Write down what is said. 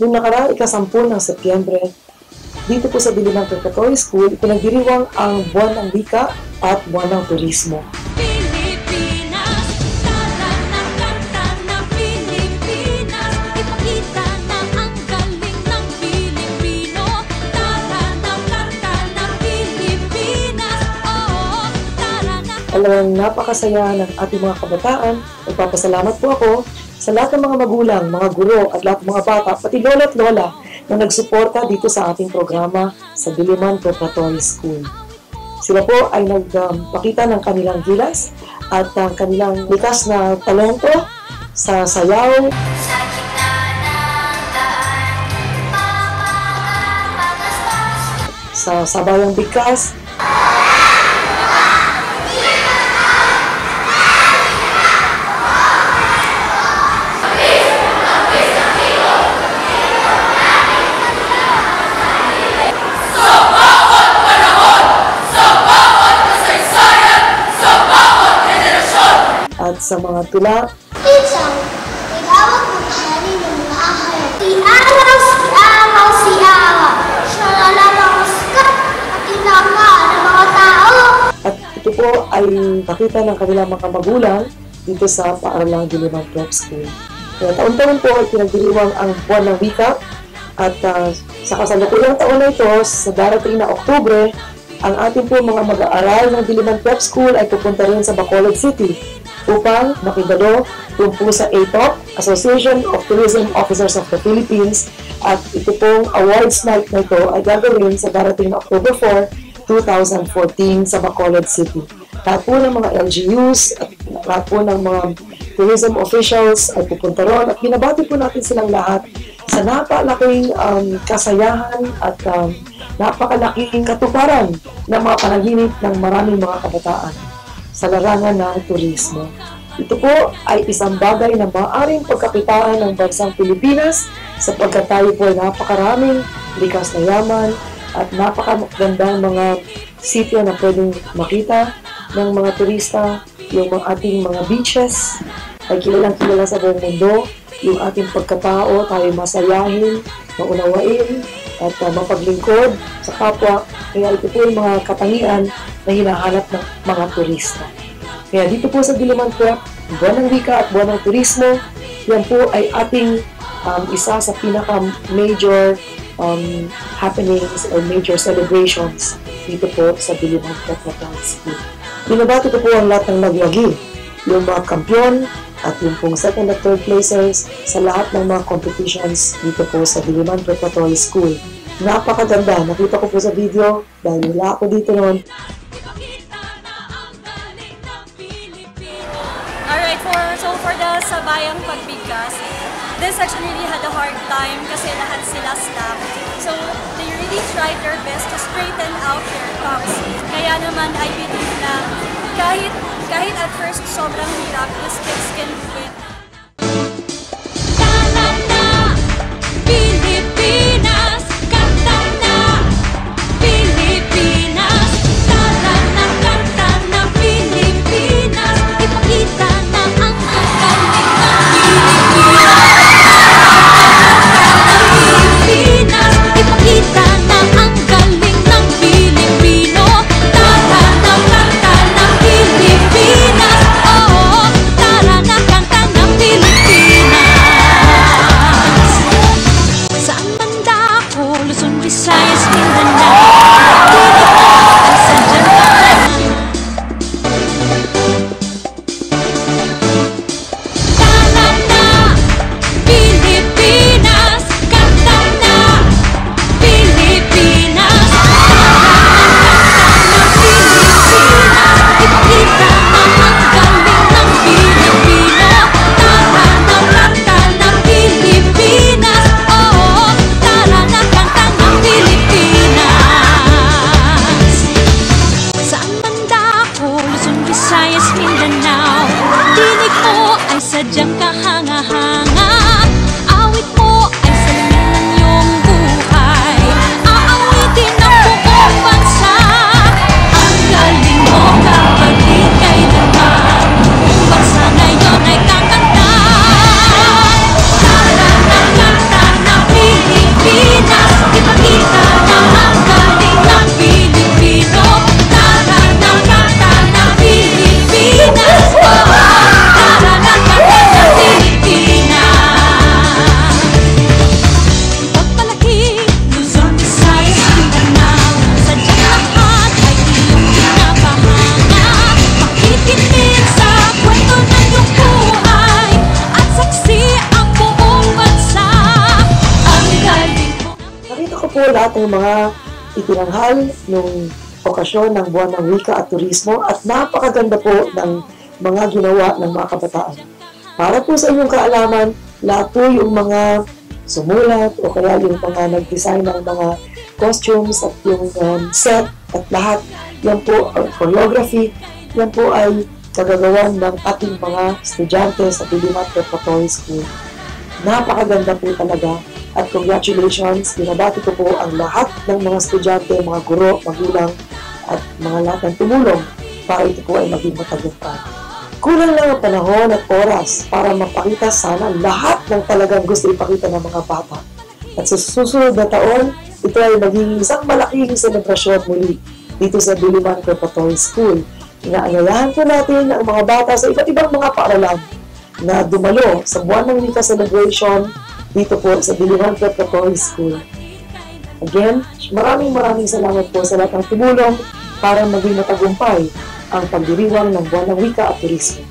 Noong nakaraang ikasampu ng Setyembre, dito po sa Diliman Preparatory School, pinagdiriwang ang Buwan ng Wika at Buwan ng Turismo. Na ang Alam napakasaya ng ating mga kabataan. Nagpapasalamat po ako sa lahat ng mga magulang, mga guro at lahat ng mga bata, pati lola at lola na nagsuporta dito sa ating programa sa Diliman Preparatory School. Sila po ay nagpakita ng kanilang gilas at ang kanilang likas na talento sa sayaw, Sa ng sa sabayang bigkas, sa mga tula, igawang maghari ng mga ahal. Si araw, si araw, si araw. Siya lalabas ka at inanga ng mga tao. At ito po ay nakita ng kanilang mga magulang dito sa Paaralang Diliman Prep School. Kaya taon-taon po ay pinagdiriwang ang buwan ng wika at ah, sa kasalukuyang taon na ito, sa darating na Oktubre, ang ating po mga mag-aaral ng Diliman Prep School ay pupunta rin sa Bacolod City upang makidalo po sa ATOP, Association of Tourism Officers of the Philippines at ito pong awards night na ito ay gagawin sa darating na October 4, 2014 sa Bacolod City. Lahat po ng mga LGUs at lahat po ng mga tourism officials ay pupunta roon at binabati po natin silang lahat sa napakalaking um, kasayahan at um, napakalaking katuparan ng mga panaginip ng maraming mga kabataan sa larangan ng turismo. Ito po ay isang bagay na maaaring pagkakitaan ng bansang Pilipinas sapagkat tayo po ay napakaraming likas na yaman at napakagandang mga sityo na pwedeng makita ng mga turista, yung mga ating mga beaches ay kilalang kilala sa buong mundo, yung ating pagkatao, tayo masayahin, maunawain, at uh, mapaglingkod sa kapwa. Kaya ito po yung mga katangian na hinahanap ng mga turista. Kaya dito po sa Diliman Prep, buwan ng wika at buwan ng turismo, yan po ay ating um, isa sa pinaka-major um, happenings or major celebrations dito po sa Diliman Prep National School. Binabati ko po ang lahat ng nagwagi, yung mga kampiyon at yung pong second at third placers sa lahat ng mga competitions dito po sa Diliman Preparatory School. Napakaganda. Nakita ko po sa video dahil wala ako dito noon. For, so for the sabayang pagbigkas, this section really had a hard time kasi lahat sila staff. So they really tried their best to straighten out their tongues. Kaya naman I believe na kahit, kahit at first sobrang hirap, these kids can do. Mindanao Tinig mo ay sadyang kahanga-hanga. Lahat ng mga itinanghal nung okasyon ng buwan ng wika at turismo at napakaganda po ng mga ginawa ng mga kabataan. Para po sa inyong kaalaman, lahat po yung mga sumulat o kaya yung mga nag-design ng mga costumes at yung um, set at lahat, yan po, uh, choreography, yan po ay kagagawan ng ating mga estudyante sa Diliman Preparatory School. Napakaganda po talaga at congratulations, binabati ko po ang lahat ng mga estudyante, mga guro, magulang at mga lahat ng tumulong para ito po ay maging matagumpay. Kulang lang ang panahon at oras para mapakita sana lahat ng talagang gusto ipakita ng mga bata. At sa susunod na taon, ito ay magiging isang malaking selebrasyon muli dito sa Diliman Preparatory School. Inaanyayahan po natin ang mga bata sa iba't ibang mga paaralan na dumalo sa buwan ng Wika Celebration dito po sa Diliman Preparatory School. Again, maraming maraming salamat po sa lahat ng tumulong para maging matagumpay ang pagdiriwang ng buwan ng wika at turismo.